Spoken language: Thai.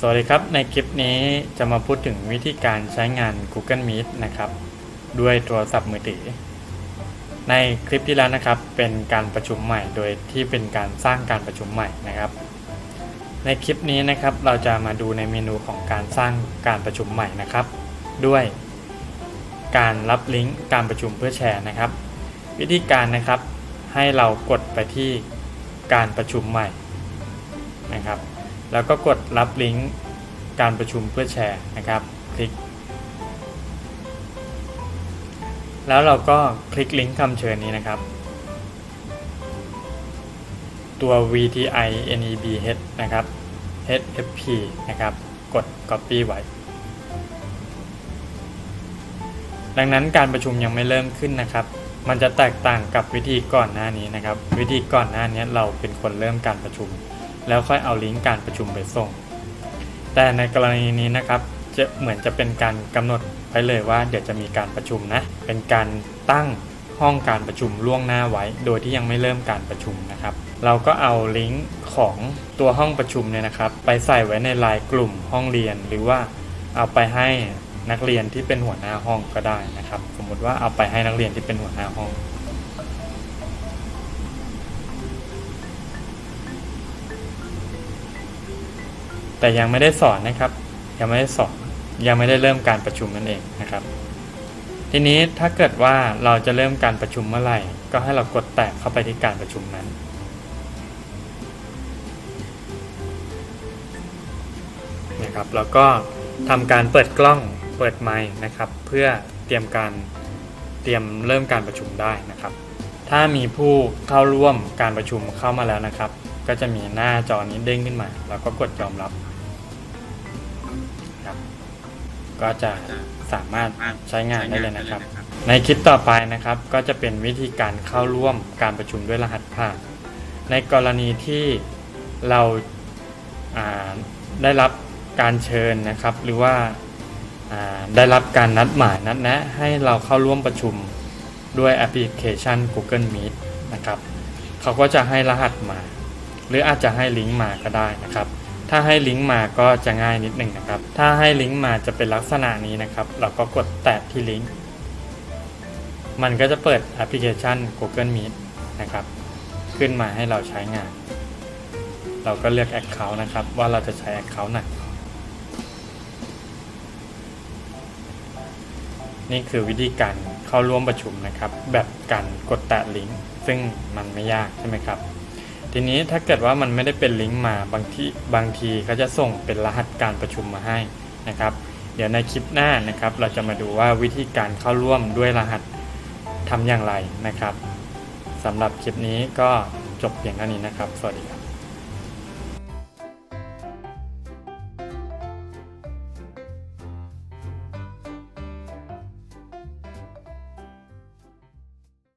สวัสดีครับ ในคลิปนี้จะมาพูดถึงวิธีการใช้งาน Google Meet นะครับ ด้วยโทรศัพท์มือถือ ในคลิปที่แล้วนะครับ เป็นการประชุมใหม่โดยที่เป็นการสร้างการประชุมใหม่นะครับ ในคลิปนี้นะครับเราจะมาดูในเมนูของการสร้างการประชุมใหม่นะครับ ด้วย การรับลิงก์การประชุมเพื่อแชร์นะครับ วิธีการนะครับให้เรากดไปที่การประชุมใหม่นะครับ แล้วก็กดรับลิงก์การประชุมเพื่อแชร์นะครับ คลิก แล้วเราก็คลิกลิงก์คำเชิญนี้นะครับ ตัว VTI NEBH นะครับ HFP นะครับ กด Copy ไว้ ดังนั้นการประชุมยังไม่เริ่มขึ้นนะครับ มันจะแตกต่างกับวิธีก่อนหน้านี้นะครับ วิธีก่อนหน้านี้เราเป็นคนเริ่มการประชุม แล้วค่อยเอาลิงก์การประชุมไปส่ง แต่ในกรณีนี้นะครับจะเหมือนจะเป็นการกำหนดไว้เลยว่าเดี๋ยวจะมีการประชุมนะ เป็นการตั้งห้องการประชุมล่วงหน้าไว้ โดยที่ยังไม่เริ่มการประชุมนะครับ เราก็เอาลิงก์ของตัวห้องประชุมเนี่ยนะครับ ไปใส่ไว้ในไลน์กลุ่มห้องเรียน หรือว่าเอาไปให้นักเรียนที่เป็นหัวหน้าห้องก็ได้นะครับ สมมติว่าเอาไปให้นักเรียนที่เป็นหัวหน้าห้อง แต่ยังไม่ได้สอนนะครับ ยังไม่ได้สอนยังไม่ได้เริ่มการประชุมนั่นเองนะครับ ทีนี้ถ้าเกิดว่าเราจะเริ่มการประชุมเมื่อไหร่ ก็ให้เรากดแตะเข้าไปที่การประชุมนั้น นะครับแล้วก็ทำการเปิดกล้องเปิดไมค์นะครับ เพื่อเตรียมการเตรียมเริ่มการประชุมได้นะครับ ถ้ามีผู้เข้าร่วมการประชุมเข้ามาแล้วนะครับ ก็จะมีหน้าจอนี้เด้งขึ้นมา แล้วก็กดยอมรับครับ ก็จะสามารถใช้งานได้เลยนะครับ ในคลิปต่อไปนะครับ ก็จะเป็นวิธีการเข้าร่วมการประชุมด้วยรหัสผ่าน ในกรณีที่เราอ่าได้รับการเชิญนะครับ หรือว่าอ่าได้รับการนัดหมายนัดแนะให้เราเข้าร่วมประชุมด้วยแอปพลิเคชัน Google Meet นะครับ เขาก็จะให้รหัสมา หรืออาจจะให้ลิงก์มาก็ได้นะครับ ถ้าให้ลิงก์มาก็จะง่ายนิดหนึ่งนะครับ ถ้าให้ลิงก์มาจะเป็นลักษณะนี้นะครับ เราก็กดแตะที่ลิงก์ มันก็จะเปิดแอปพลิเคชัน Google Meet นะครับ ขึ้นมาให้เราใช้งาน เราก็เลือก Account นะครับ ว่าเราจะใช้ Account ไหนนี่คือวิธีการเข้าร่วมประชุมนะครับ แบบการกดแตะลิงก์ ซึ่งมันไม่ยากใช่ไหมครับ ทีนี้ถ้าเกิดว่ามันไม่ได้เป็นลิงก์มาบางทีบางทีเขาจะส่งเป็นรหัสการประชุมมาให้นะครับ เดี๋ยวในคลิปหน้านะครับ เราจะมาดูว่าวิธีการเข้าร่วมด้วยรหัสทำอย่างไรนะครับสำหรับคลิปนี้ก็จบเพียงเท่านี้นะครับ สวัสดีครับ